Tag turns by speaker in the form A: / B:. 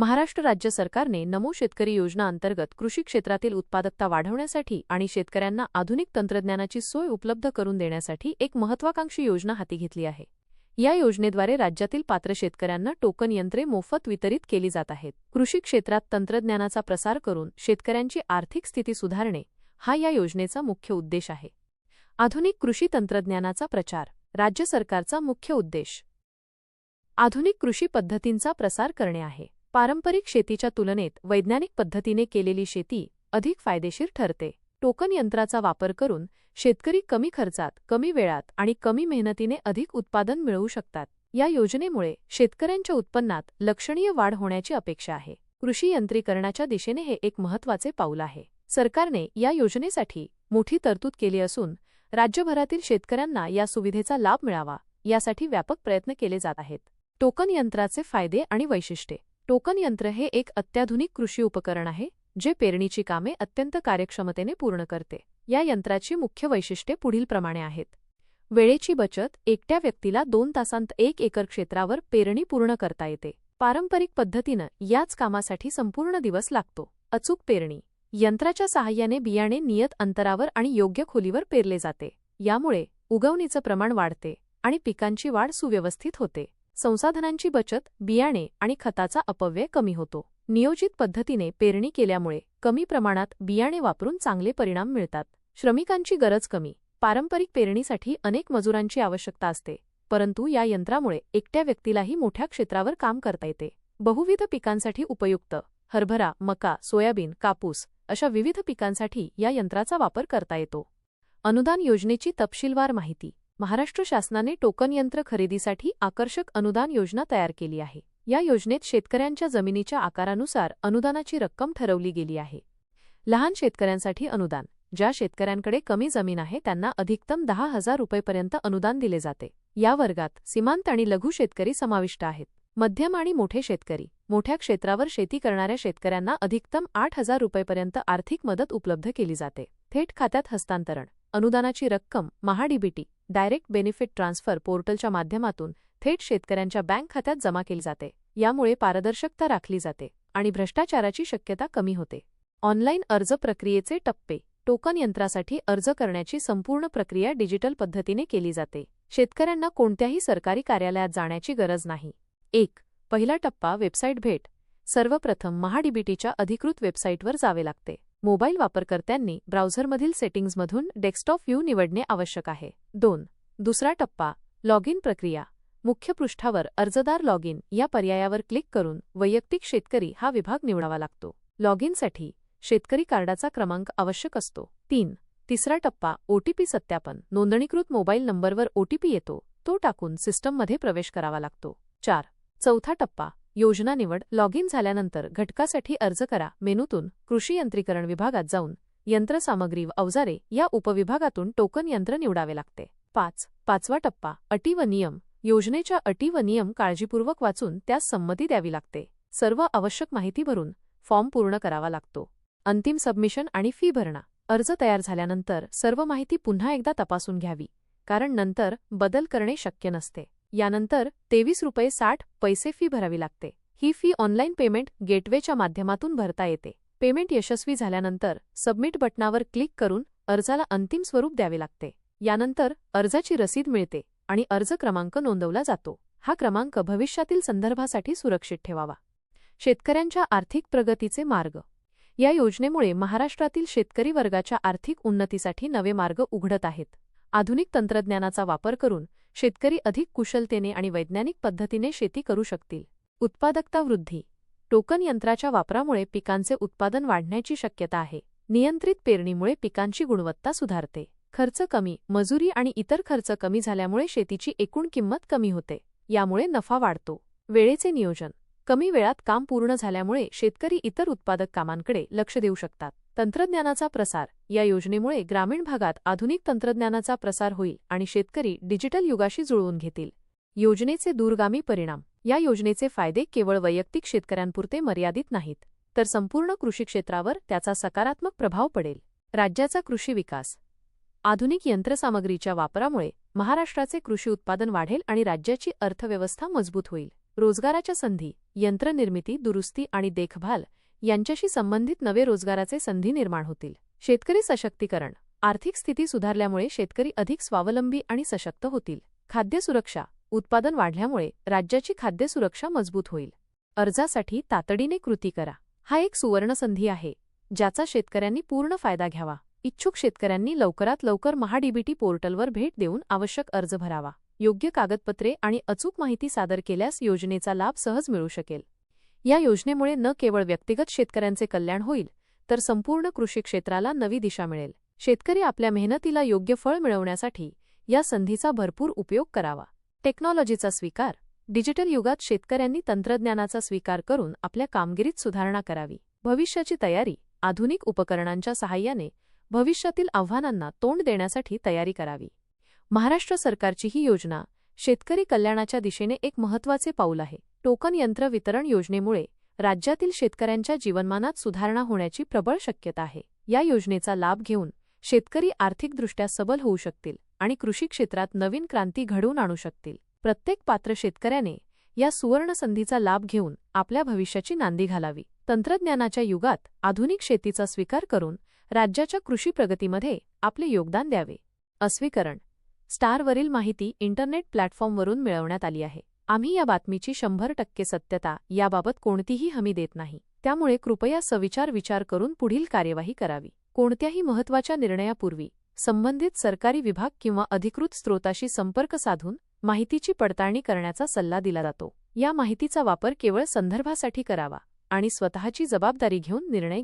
A: महाराष्ट्र राज्य सरकारने नमो शेतकरी योजना अंतर्गत कृषी क्षेत्रातील उत्पादकता वाढवण्यासाठी आणि शेतकऱ्यांना आधुनिक तंत्रज्ञानाची सोय उपलब्ध करून देण्यासाठी एक महत्वाकांक्षी योजना हाती घेतली आहे. या योजनेद्वारे राज्यातील पात्र शेतकऱ्यांना टोकन यंत्रे मोफत वितरित केली जात आहेत. कृषी क्षेत्रात तंत्रज्ञानाचा प्रसार करून शेतकऱ्यांची आर्थिक स्थिती सुधारणे हा या योजनेचा मुख्य उद्देश आहे. आधुनिक कृषी तंत्रज्ञानाचा प्रचार राज्य सरकारचा मुख्य उद्देश. आधुनिक कृषी पद्धतींचा प्रसार करणे आहे. पारंपरिक शेतीच्या तुलनेत वैज्ञानिक पद्धतीने केलेली शेती अधिक फायदेशीर ठरते. टोकन यंत्राचा वापर करून शेतकरी कमी खर्चात कमी वेळात आणि कमी मेहनतीने अधिक उत्पादन मिळवू शकतात. या योजनेमुळे शेतकऱ्यांच्या उत्पन्नात लक्षणीय वाढ होण्याची अपेक्षा आहे. कृषी यंत्रीकरणाच्या दिशेने हे एक महत्त्वाचे पाऊल आहे. सरकारने या योजनेसाठी मोठी तरतूद केली असून राज्यभरातील शेतकऱ्यांना या सुविधेचा लाभ मिळावा यासाठी व्यापक प्रयत्न केले जात आहेत. टोकन यंत्राचे फायदे आणि वैशिष्ट्ये. टोकन यंत्र हे एक अत्याधुनिक कृषी उपकरण आहे जे पेरणीची कामे अत्यंत कार्यक्षमतेने पूर्ण करते. या यंत्राची मुख्य वैशिष्ट्ये पुढीलप्रमाणे आहेत. वेळेची बचत एकट्या व्यक्तीला दोन तासांत एक एकर क्षेत्रावर पेरणी पूर्ण करता येते. पारंपरिक पद्धतीनं याच कामासाठी संपूर्ण दिवस लागतो. अचूक पेरणी यंत्राच्या सहाय्याने बियाणे नियत अंतरावर आणि योग्य खोलीवर पेरले जाते. यामुळे उगवणीचं प्रमाण वाढते आणि पिकांची वाढ सुव्यवस्थित होते. संसाधनांची बचत बियाणे आणि खताचा अपव्यय कमी होतो. नियोजित पद्धतीने पेरणी केल्यामुळे कमी प्रमाणात बियाणे वापरून चांगले परिणाम मिळतात. श्रमिकांची गरज कमी. पारंपरिक पेरणीसाठी अनेक मजुरांची आवश्यकता असते परंतु या यंत्रामुळे एकट्या व्यक्तीलाही मोठ्या क्षेत्रावर काम करता येते. बहुविध पिकांसाठी उपयुक्त हरभरा मका सोयाबीन कापूस अशा विविध पिकांसाठी या यंत्राचा वापर करता येतो. अनुदान योजनेची तपशीलवार माहिती. महाराष्ट्र शासनाने टोकन यंत्र खरेदीसाठी आकर्षक अनुदान योजना तयार केली आहे. या योजनेत शेतकऱ्यांच्या जमिनीच्या आकारानुसार अनुदानाची रक्कम ठरवली गेली आहे. लहान शेतकऱ्यांसाठी अनुदान ज्या शेतकऱ्यांकडे कमी जमीन आहे त्यांना अधिकतम दहा हजार रुपयेपर्यंत अनुदान दिले जाते. या वर्गात सीमांत आणि लघु शेतकरी समाविष्ट आहेत. मध्यम आणि मोठे शेतकरी मोठ्या क्षेत्रावर शेती करणाऱ्या शेतकऱ्यांना अधिकतम आठ हजार रुपयेपर्यंत आर्थिक मदत उपलब्ध केली जाते. थेट खात्यात हस्तांतरण अनुदानाची रक्कम महाडीबीटी डायरेक्ट बेनिफिट ट्रान्सफर पोर्टलच्या माध्यमातून थेट शेतकऱ्यांच्या बँक खात्यात जमा केली जाते. यामुळे पारदर्शकता राखली जाते आणि भ्रष्टाचाराची शक्यता कमी होते. ऑनलाईन अर्ज प्रक्रियेचे टप्पे टोकन यंत्रासाठी अर्ज करण्याची संपूर्ण प्रक्रिया डिजिटल पद्धतीने केली जाते. शेतकऱ्यांना कोणत्याही सरकारी कार्यालयात जाण्याची गरज नाही. एक पहिला टप्पा वेबसाईट भेट. सर्वप्रथम महाडीबीटीच्या अधिकृत वेबसाईटवर जावे लागते. मोबाईल वापरकर्त्यांनी ब्राउझरमधील सेटिंग्जमधून डेस्कटॉप व्ह्यू निवडणे आवश्यक आहे. दोन दुसरा टप्पा लॉग इन प्रक्रिया. मुख्य पृष्ठावर अर्जदार लॉग इन या पर्यायावर क्लिक करून वैयक्तिक शेतकरी हा विभाग निवडावा लागतो. लॉग इनसाठी शेतकरी कार्डाचा क्रमांक आवश्यक असतो. तीन तिसरा टप्पा ओटीपी सत्यापन. नोंदणीकृत मोबाईल नंबरवर ओटीपी येतो. तो टाकून सिस्टममध्ये प्रवेश करावा लागतो. चार चौथा टप्पा योजना निवड लॉग इन झाल्यानंतर घटकासाठी अर्ज करा. मेनूतून कृषी यंत्रीकरण विभागात जाऊन यंत्रसामग्री व अवजारे या उपविभागातून टोकन यंत्र निवडावे लागते. पाच. पाचवा टप्पा. अटी व नियम. योजनेच्या अटी व नियम काळजीपूर्वक वाचून त्यास संमती द्यावी लागते. सर्व आवश्यक माहिती भरून फॉर्म पूर्ण करावा लागतो. अंतिम सबमिशन आणि फी भरणा. अर्ज तयार झाल्यानंतर सर्व माहिती पुन्हा एकदा तपासून घ्यावी कारण नंतर बदल करणे शक्य नसते. यानंतर तेवीस रुपये साठ पैसे फी भरावी लागते. ही फी ऑनलाईन पेमेंट गेटवेच्या माध्यमातून भरता येते. पेमेंट यशस्वी झाल्यानंतर सबमिट बटनावर क्लिक करून अर्जाला अंतिम स्वरूप द्यावे लागते. यानंतर अर्जाची रसीद मिळते आणि अर्ज क्रमांक नोंदवला जातो. हा क्रमांक भविष्यातील संदर्भासाठी सुरक्षित ठेवावा. शेतकऱ्यांच्या आर्थिक प्रगतीचे मार्ग. या योजनेमुळे महाराष्ट्रातील शेतकरी वर्गाच्या आर्थिक उन्नतीसाठी नवे मार्ग उघडत आहेत. आधुनिक तंत्रज्ञानाचा वापर करून शेतकरी अधिक कुशलतेने आणि वैज्ञानिक पद्धतीने शेती करू शकतील. उत्पादकता वृद्धी. टोकन यंत्राच्या वापरामुळे पिकांचे उत्पादन वाढण्याची शक्यता आहे. नियंत्रित पेरणीमुळे पिकांची गुणवत्ता सुधारते. खर्च कमी मजुरी आणि इतर खर्च कमी झाल्यामुळे शेतीची एकूण किंमत कमी होते. यामुळे नफा वाढतो. वेळेचे नियोजन. कमी वेळात काम पूर्ण झाल्यामुळे शेतकरी इतर उत्पादक कामांकडे लक्ष देऊ शकतात. तंत्रज्ञानाचा प्रसार. या योजनेमुळे ग्रामीण भागात आधुनिक तंत्रज्ञानाचा प्रसार होईल आणि शेतकरी डिजिटल युगाशी जुळवून घेतील. योजनेचे दूरगामी परिणाम. या योजनेचे फायदे केवळ वैयक्तिक शेतकऱ्यांपुरते मर्यादित नाहीत तर संपूर्ण कृषी क्षेत्रावर त्याचा सकारात्मक प्रभाव पडेल. राज्याचा कृषी विकास. आधुनिक यंत्रसामग्रीच्या वापरामुळे महाराष्ट्राचे कृषी उत्पादन वाढेल आणि राज्याची अर्थव्यवस्था मजबूत होईल. रोजगाराच्या संधी यंत्रनिर्मिती दुरुस्ती आणि देखभाल यांच्याशी संबंधित नवे रोजगाराचे संधी निर्माण होतील. शेतकरी सशक्तीकरण. आर्थिक स्थिती सुधारल्यामुळे शेतकरी अधिक स्वावलंबी आणि सशक्त होतील. खाद्य सुरक्षा. उत्पादन वाढल्यामुळे राज्याची खाद्य सुरक्षा मजबूत होईल. अर्जासाठी तातडीने कृती करा. हा एक सुवर्णसंधी आहे ज्याचा शेतकऱ्यांनी पूर्ण फायदा घ्यावा. इच्छुक शेतकऱ्यांनी लवकरात लवकर महाडीबीटी पोर्टलवर भेट देऊन आवश्यक अर्ज भरावा. योग्य कागदपत्रे आणि अचूक माहिती सादर केल्यास योजनेचा लाभ सहज मिळू शकेल. या योजनेमुळे न केवळ व्यक्तिगत शेतकऱ्यांचे कल्याण होईल तर संपूर्ण कृषी क्षेत्राला नवी दिशा मिळेल. शेतकरी आपल्या मेहनतीला योग्य फळ मिळवण्यासाठी या संधीचा भरपूर उपयोग करावा. टेक्नॉलॉजीचा स्वीकार डिजिटल युगात शेतकऱ्यांनी तंत्रज्ञानाचा स्वीकार करून आपल्या कामगिरीत सुधारणा करावी. भविष्याची तयारी आधुनिक उपकरणांच्या सहाय्याने भविष्यातील आव्हानांना तोंड देण्यासाठी तयारी करावी. महाराष्ट्र सरकारची ही योजना शेतकरी कल्याणाच्या दिशेने एक महत्त्वाचे पाऊल आहे. टोकन यंत्र वितरण योजनेमुळे राज्यातील शेतकऱ्यांच्या जीवनमानात सुधारणा होण्याची प्रबळ शक्यता आहे. या योजनेचा लाभ घेऊन शेतकरी आर्थिकदृष्ट्या सबल होऊ शकतील आणि कृषी क्षेत्रात नवीन क्रांती घडवून आणू शकतील. प्रत्येक पात्र शेतकऱ्याने या सुवर्ण संधीचा लाभ घेऊन आपल्या भविष्याची नांदी घालावी. तंत्रज्ञानाच्या युगात आधुनिक शेतीचा स्वीकार करून राज्याच्या कृषी प्रगतीमध्ये आपले योगदान द्यावे. अस्वीकरण. स्टारवरील माहिती इंटरनेट प्लॅटफॉर्मवरून मिळवण्यात आली आहे. आम्ही या बातमीची शंभर टक्के सत्यता याबाबत कोणतीही हमी देत नाही. त्यामुळे कृपया सविचार विचार करून पुढील कार्यवाही करावी. कोणत्याही महत्त्वाच्या निर्णयापूर्वी संबंधित सरकारी विभाग किंवा अधिकृत स्रोताशी संपर्क साधून माहितीची पडताळणी करण्याचा सल्ला दिला जातो. या माहितीचा वापर केवळ संदर्भासाठी करावा आणि स्वतःची जबाबदारी घेऊन निर्णय